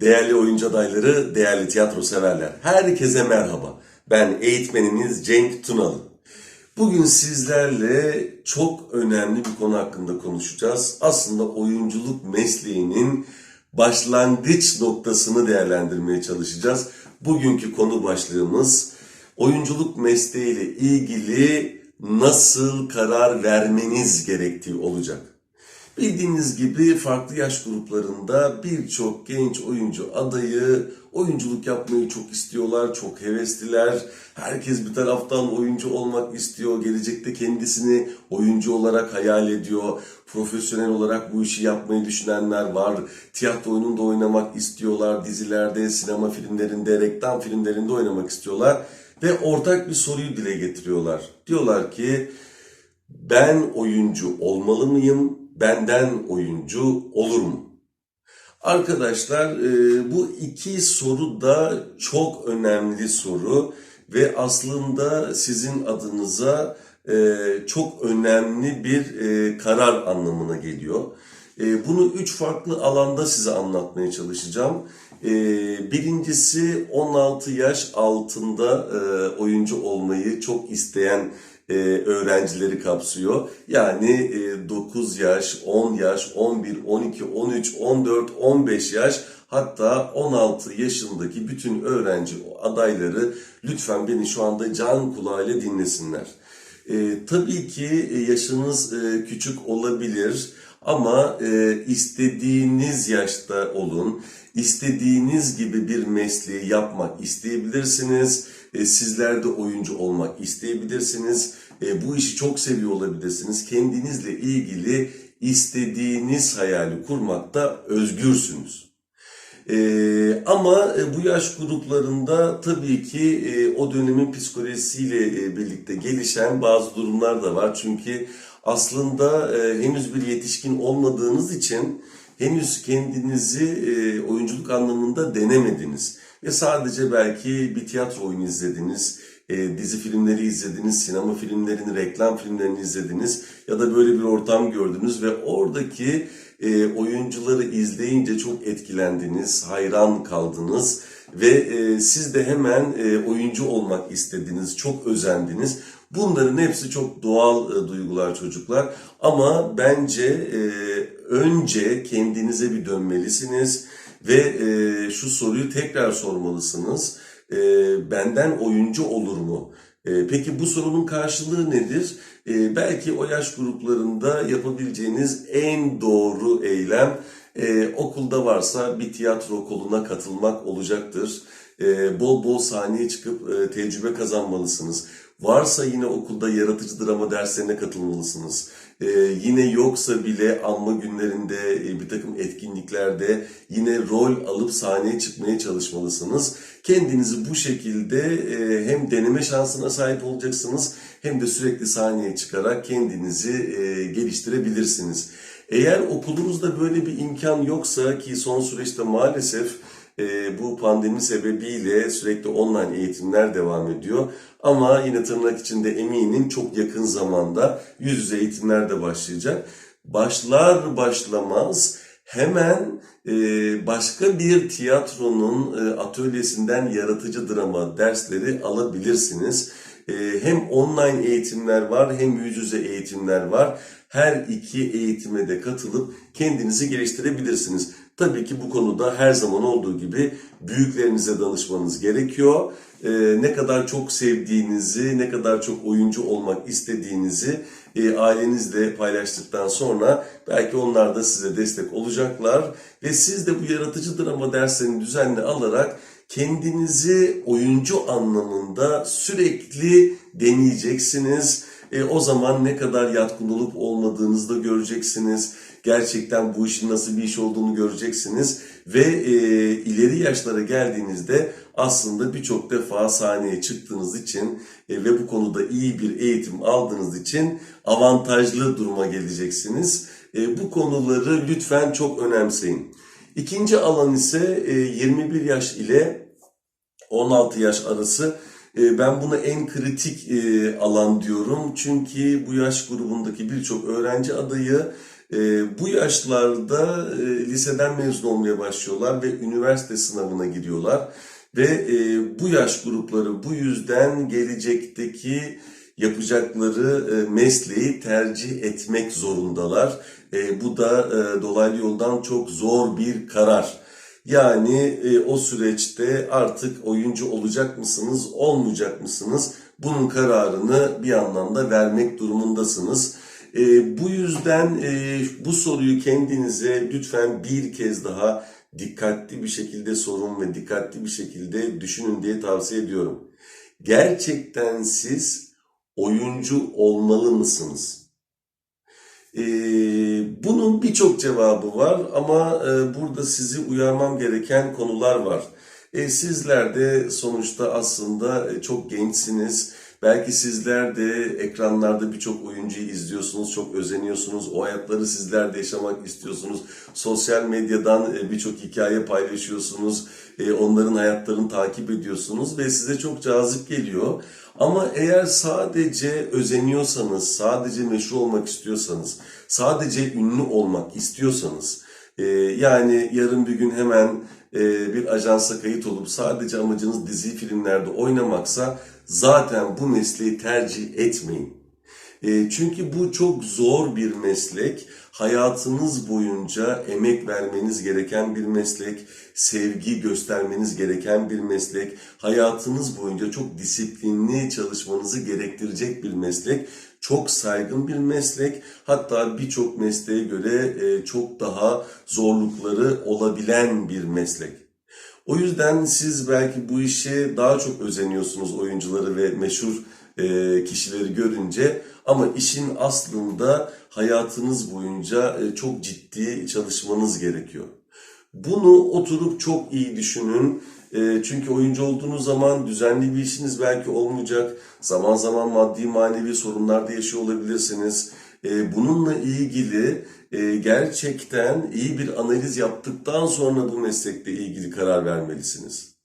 Değerli oyuncu adayları, değerli tiyatro severler. Herkese merhaba. Ben eğitmeniniz Cenk Tunalı. Bugün sizlerle çok önemli bir konu hakkında konuşacağız. Aslında oyunculuk mesleğinin başlangıç noktasını değerlendirmeye çalışacağız. Bugünkü konu başlığımız oyunculuk mesleğiyle ilgili nasıl karar vermeniz gerektiği olacak. Bildiğiniz gibi farklı yaş gruplarında birçok genç oyuncu adayı oyunculuk yapmayı çok istiyorlar, çok hevesliler. Herkes bir taraftan oyuncu olmak istiyor, gelecekte kendisini oyuncu olarak hayal ediyor. Profesyonel olarak bu işi yapmayı düşünenler var. Tiyatro oyununda oynamak istiyorlar, dizilerde, sinema filmlerinde, reklam filmlerinde oynamak istiyorlar. Ve ortak bir soruyu dile getiriyorlar. Diyorlar ki ben oyuncu olmalı mıyım? Benden oyuncu olur mu? Arkadaşlar e, bu iki soru da çok önemli soru ve aslında sizin adınıza e, çok önemli bir e, karar anlamına geliyor. Bunu üç farklı alanda size anlatmaya çalışacağım. E, Birincisi 16 yaş altında e, oyuncu olmayı çok isteyen e, öğrencileri kapsıyor. Yani e, 9 yaş, 10 yaş, 11, 12, 13, 14, 15 yaş hatta 16 yaşındaki bütün öğrenci adayları lütfen beni şu anda can kulağıyla dinlesinler. E, tabii ki e, yaşınız e, küçük olabilir ama e, istediğiniz yaşta olun, istediğiniz gibi bir mesleği yapmak isteyebilirsiniz. E, sizler de oyuncu olmak isteyebilirsiniz. E, bu işi çok seviyor olabilirsiniz. Kendinizle ilgili istediğiniz hayali kurmakta özgürsünüz. Ee, ama e, bu yaş gruplarında tabii ki e, o dönemin psikolojisiyle e, birlikte gelişen bazı durumlar da var. Çünkü aslında e, henüz bir yetişkin olmadığınız için henüz kendinizi e, oyunculuk anlamında denemediniz. Ve sadece belki bir tiyatro oyunu izlediniz, e, dizi filmleri izlediniz, sinema filmlerini, reklam filmlerini izlediniz ya da böyle bir ortam gördünüz ve oradaki e, oyuncuları izleyince çok etkilendiniz, hayran kaldınız ve e, siz de hemen e, oyuncu olmak istediniz, çok özendiniz. Bunların hepsi çok doğal e, duygular çocuklar ama bence e, önce kendinize bir dönmelisiniz ve e, şu soruyu tekrar sormalısınız. E, benden oyuncu olur mu? E, peki bu sorunun karşılığı nedir? E, belki o yaş gruplarında yapabileceğiniz en doğru eylem e, okulda varsa bir tiyatro okuluna katılmak olacaktır. E, bol bol sahneye çıkıp e, tecrübe kazanmalısınız. Varsa yine okulda yaratıcı drama derslerine katılmalısınız. Ee, yine yoksa bile anma günlerinde e, bir takım etkinliklerde yine rol alıp sahneye çıkmaya çalışmalısınız. Kendinizi bu şekilde e, hem deneme şansına sahip olacaksınız hem de sürekli sahneye çıkarak kendinizi e, geliştirebilirsiniz. Eğer okulunuzda böyle bir imkan yoksa ki son süreçte maalesef e, bu pandemi sebebiyle sürekli online eğitimler devam ediyor. Ama yine tırnak içinde eminim çok yakın zamanda yüz yüze eğitimler de başlayacak. Başlar başlamaz hemen e, başka bir tiyatronun e, atölyesinden yaratıcı drama dersleri alabilirsiniz. E, hem online eğitimler var hem yüz yüze eğitimler var. Her iki eğitime de katılıp kendinizi geliştirebilirsiniz. Tabii ki bu konuda her zaman olduğu gibi büyüklerinize danışmanız gerekiyor. Ee, ne kadar çok sevdiğinizi, ne kadar çok oyuncu olmak istediğinizi e, ailenizle paylaştıktan sonra belki onlar da size destek olacaklar. Ve siz de bu yaratıcı drama derslerini düzenli alarak kendinizi oyuncu anlamında sürekli deneyeceksiniz. E, o zaman ne kadar yatkın olup olmadığınızı da göreceksiniz. Gerçekten bu işin nasıl bir iş olduğunu göreceksiniz. Ve e, ileri yaşlara geldiğinizde aslında birçok defa sahneye çıktığınız için e, ve bu konuda iyi bir eğitim aldığınız için avantajlı duruma geleceksiniz. E, bu konuları lütfen çok önemseyin. İkinci alan ise e, 21 yaş ile 16 yaş arası e, ben buna en kritik e, alan diyorum. Çünkü bu yaş grubundaki birçok öğrenci adayı E, bu yaşlarda e, liseden mezun olmaya başlıyorlar ve üniversite sınavına giriyorlar. Ve e, bu yaş grupları bu yüzden gelecekteki yapacakları e, mesleği tercih etmek zorundalar. E, bu da e, dolaylı yoldan çok zor bir karar. Yani e, o süreçte artık oyuncu olacak mısınız, olmayacak mısınız? Bunun kararını bir anlamda vermek durumundasınız. E, bu yüzden e, bu soruyu kendinize lütfen bir kez daha dikkatli bir şekilde sorun ve dikkatli bir şekilde düşünün diye tavsiye ediyorum. Gerçekten siz oyuncu olmalı mısınız? Ee, bunun birçok cevabı var ama e, burada sizi uyarmam gereken konular var. E, sizler de sonuçta aslında e, çok gençsiniz. Belki sizler de ekranlarda birçok oyuncuyu izliyorsunuz, çok özeniyorsunuz. O hayatları sizler de yaşamak istiyorsunuz. Sosyal medyadan e, birçok hikaye paylaşıyorsunuz. E, onların hayatlarını takip ediyorsunuz ve size çok cazip geliyor. Ama eğer sadece özeniyorsanız, sadece meşhur olmak istiyorsanız, sadece ünlü olmak istiyorsanız, e, yani yarın bir gün hemen e, bir ajansa kayıt olup sadece amacınız dizi filmlerde oynamaksa zaten bu mesleği tercih etmeyin. E, çünkü bu çok zor bir meslek. Hayatınız boyunca emek vermeniz gereken bir meslek, sevgi göstermeniz gereken bir meslek, hayatınız boyunca çok disiplinli çalışmanızı gerektirecek bir meslek, çok saygın bir meslek, hatta birçok mesleğe göre e, çok daha zorlukları olabilen bir meslek. O yüzden siz belki bu işe daha çok özeniyorsunuz oyuncuları ve meşhur e, kişileri görünce ama işin aslında hayatınız boyunca e, çok ciddi çalışmanız gerekiyor. Bunu oturup çok iyi düşünün. E, çünkü oyuncu olduğunuz zaman düzenli bir işiniz belki olmayacak. Zaman zaman maddi manevi sorunlar da yaşıyor olabilirsiniz. E, bununla ilgili gerçekten iyi bir analiz yaptıktan sonra bu meslekle ilgili karar vermelisiniz.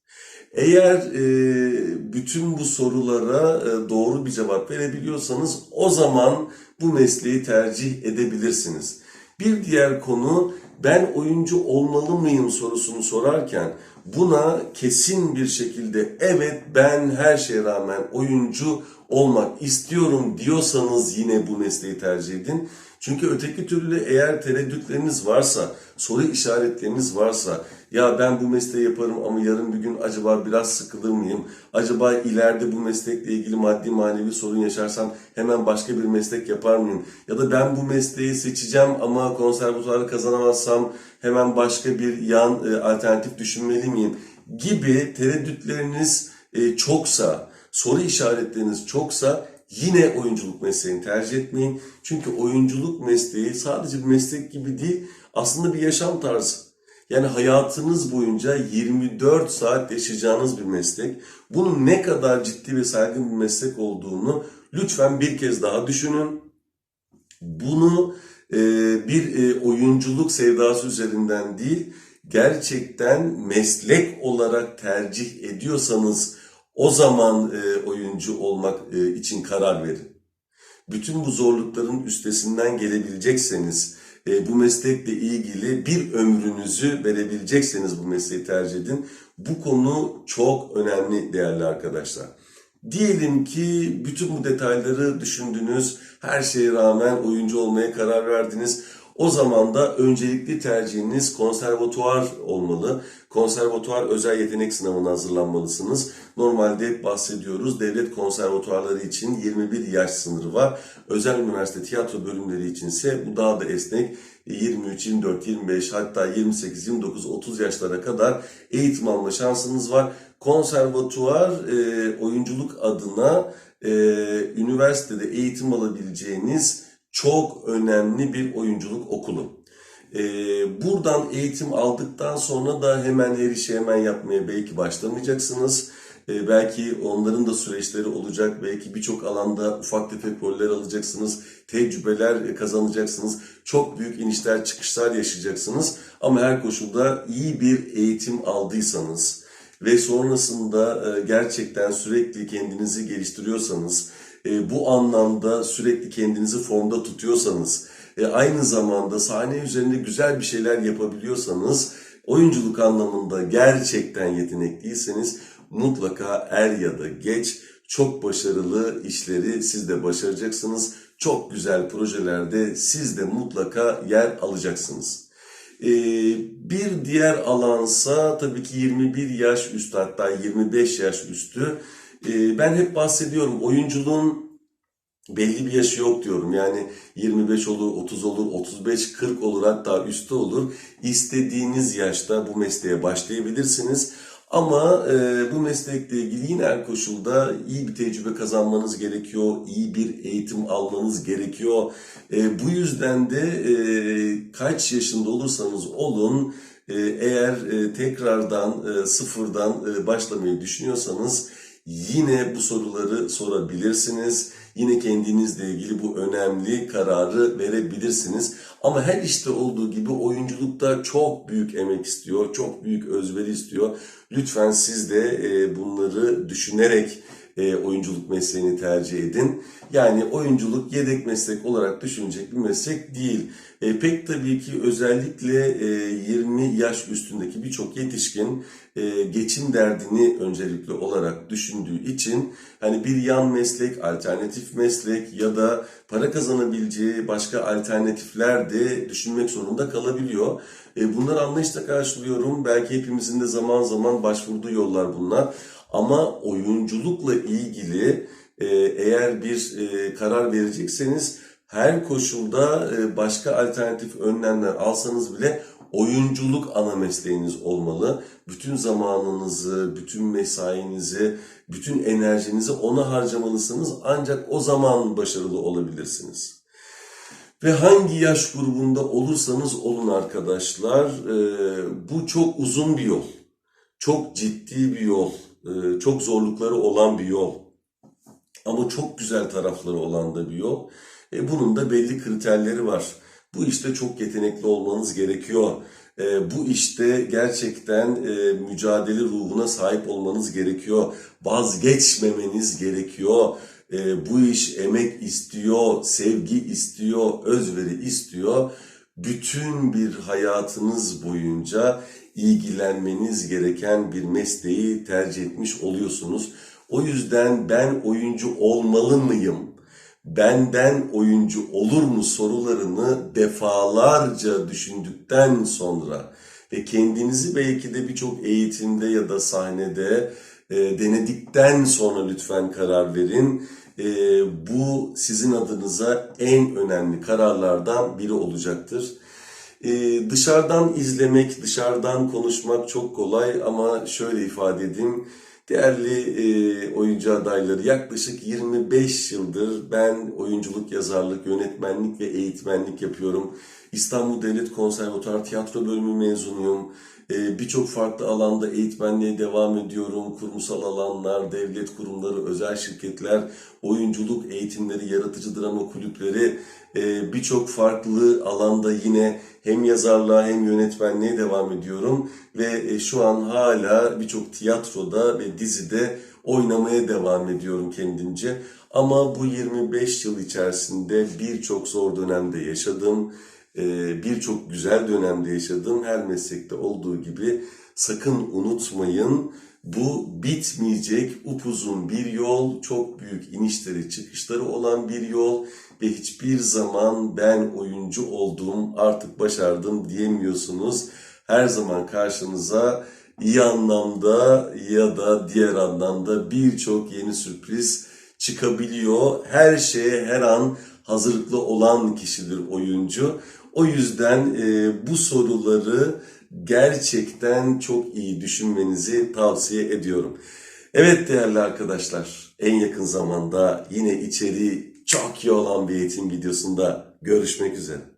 Eğer e, bütün bu sorulara e, doğru bir cevap verebiliyorsanız o zaman bu mesleği tercih edebilirsiniz. Bir diğer konu ben oyuncu olmalı mıyım sorusunu sorarken buna kesin bir şekilde evet ben her şeye rağmen oyuncu olmak istiyorum diyorsanız yine bu mesleği tercih edin. Çünkü öteki türlü eğer tereddütleriniz varsa, soru işaretleriniz varsa, ya ben bu mesleği yaparım ama yarın bir gün acaba biraz sıkılır mıyım? Acaba ileride bu meslekle ilgili maddi manevi sorun yaşarsam hemen başka bir meslek yapar mıyım? Ya da ben bu mesleği seçeceğim ama konservatuarı kazanamazsam hemen başka bir yan e, alternatif düşünmeli miyim? Gibi tereddütleriniz e, çoksa, soru işaretleriniz çoksa Yine oyunculuk mesleğini tercih etmeyin. Çünkü oyunculuk mesleği sadece bir meslek gibi değil, aslında bir yaşam tarzı. Yani hayatınız boyunca 24 saat yaşayacağınız bir meslek. Bunun ne kadar ciddi ve saygın bir meslek olduğunu lütfen bir kez daha düşünün. Bunu e, bir e, oyunculuk sevdası üzerinden değil, gerçekten meslek olarak tercih ediyorsanız o zaman e, oyuncu olmak e, için karar verin. Bütün bu zorlukların üstesinden gelebilecekseniz, e, bu meslekle ilgili bir ömrünüzü verebilecekseniz bu mesleği tercih edin. Bu konu çok önemli değerli arkadaşlar. Diyelim ki bütün bu detayları düşündünüz, her şeye rağmen oyuncu olmaya karar verdiniz. O zaman da öncelikli tercihiniz konservatuvar olmalı. Konservatuvar özel yetenek sınavına hazırlanmalısınız. Normalde bahsediyoruz devlet konservatuarları için 21 yaş sınırı var. Özel üniversite tiyatro bölümleri için ise bu daha da esnek. 23, 24, 25 hatta 28, 29, 30 yaşlara kadar eğitim alma şansınız var. Konservatuvar e, oyunculuk adına e, üniversitede eğitim alabileceğiniz çok önemli bir oyunculuk okulu. Ee, buradan eğitim aldıktan sonra da hemen her işi hemen yapmaya belki başlamayacaksınız. Ee, belki onların da süreçleri olacak. Belki birçok alanda ufak tefek roller alacaksınız. Tecrübeler kazanacaksınız. Çok büyük inişler çıkışlar yaşayacaksınız. Ama her koşulda iyi bir eğitim aldıysanız ve sonrasında e, gerçekten sürekli kendinizi geliştiriyorsanız, e, bu anlamda sürekli kendinizi formda tutuyorsanız, e, aynı zamanda sahne üzerinde güzel bir şeyler yapabiliyorsanız, oyunculuk anlamında gerçekten yetenekliyseniz mutlaka er ya da geç çok başarılı işleri siz de başaracaksınız. Çok güzel projelerde siz de mutlaka yer alacaksınız. Ee, bir diğer alansa tabii ki 21 yaş üstü hatta 25 yaş üstü. Ee, ben hep bahsediyorum oyunculuğun belli bir yaşı yok diyorum. Yani 25 olur, 30 olur, 35, 40 olur hatta üstü olur. İstediğiniz yaşta bu mesleğe başlayabilirsiniz. Ama e, bu meslekle ilgili yine her koşulda iyi bir tecrübe kazanmanız gerekiyor, iyi bir eğitim almanız gerekiyor. E, bu yüzden de e, kaç yaşında olursanız olun, e, eğer e, tekrardan e, sıfırdan e, başlamayı düşünüyorsanız yine bu soruları sorabilirsiniz. Yine kendinizle ilgili bu önemli kararı verebilirsiniz. Ama her işte olduğu gibi oyunculukta çok büyük emek istiyor, çok büyük özveri istiyor. Lütfen siz de e, bunları düşünerek e, oyunculuk mesleğini tercih edin. Yani oyunculuk yedek meslek olarak düşünecek bir meslek değil. E, pek tabii ki özellikle e, 20 yaş üstündeki birçok yetişkin e, geçim derdini öncelikli olarak düşündüğü için hani bir yan meslek, alternatif meslek ya da para kazanabileceği başka alternatifler de düşünmek zorunda kalabiliyor. E, bunları anlayışla karşılıyorum. Belki hepimizin de zaman zaman başvurduğu yollar bunlar. Ama oyunculukla ilgili e, eğer bir e, karar verecekseniz her koşulda e, başka alternatif önlemler alsanız bile oyunculuk ana mesleğiniz olmalı. Bütün zamanınızı, bütün mesainizi, bütün enerjinizi ona harcamalısınız. Ancak o zaman başarılı olabilirsiniz. Ve hangi yaş grubunda olursanız olun arkadaşlar, bu çok uzun bir yol. Çok ciddi bir yol. E, Çok zorlukları olan bir yol. Ama çok güzel tarafları olan da bir yol. E, bunun da belli kriterleri var. Bu işte çok yetenekli olmanız gerekiyor. E, bu işte gerçekten e, mücadele ruhuna sahip olmanız gerekiyor. Vazgeçmemeniz gerekiyor. E, bu iş emek istiyor, sevgi istiyor, özveri istiyor. Bütün bir hayatınız boyunca ilgilenmeniz gereken bir mesleği tercih etmiş oluyorsunuz. O yüzden ben oyuncu olmalı mıyım? Benden oyuncu olur mu sorularını defalarca düşündükten sonra ve kendinizi belki de birçok eğitimde ya da sahnede e, denedikten sonra lütfen karar verin. E, bu sizin adınıza en önemli kararlardan biri olacaktır. Ee, dışarıdan izlemek, dışarıdan konuşmak çok kolay ama şöyle ifade edeyim. Değerli e, oyuncu adayları yaklaşık 25 yıldır ben oyunculuk, yazarlık, yönetmenlik ve eğitmenlik yapıyorum. İstanbul Devlet Konservatuar Tiyatro Bölümü mezunuyum. E, Birçok farklı alanda eğitmenliğe devam ediyorum. Kurumsal alanlar, devlet kurumları, özel şirketler, oyunculuk eğitimleri, yaratıcı drama kulüpleri, e, birçok farklı alanda yine hem yazarlığa hem yönetmenliğe devam ediyorum. Ve e, şu an hala birçok tiyatroda ve dizide oynamaya devam ediyorum kendimce. Ama bu 25 yıl içerisinde birçok zor dönemde yaşadım. Ee, birçok güzel dönemde yaşadım. Her meslekte olduğu gibi sakın unutmayın. Bu bitmeyecek upuzun bir yol, çok büyük inişleri çıkışları olan bir yol ve hiçbir zaman ben oyuncu oldum, artık başardım diyemiyorsunuz. Her zaman karşınıza iyi anlamda ya da diğer anlamda birçok yeni sürpriz çıkabiliyor. Her şeye her an hazırlıklı olan kişidir oyuncu. O yüzden e, bu soruları gerçekten çok iyi düşünmenizi tavsiye ediyorum. Evet değerli arkadaşlar, en yakın zamanda yine içeriği çok iyi olan bir eğitim videosunda görüşmek üzere.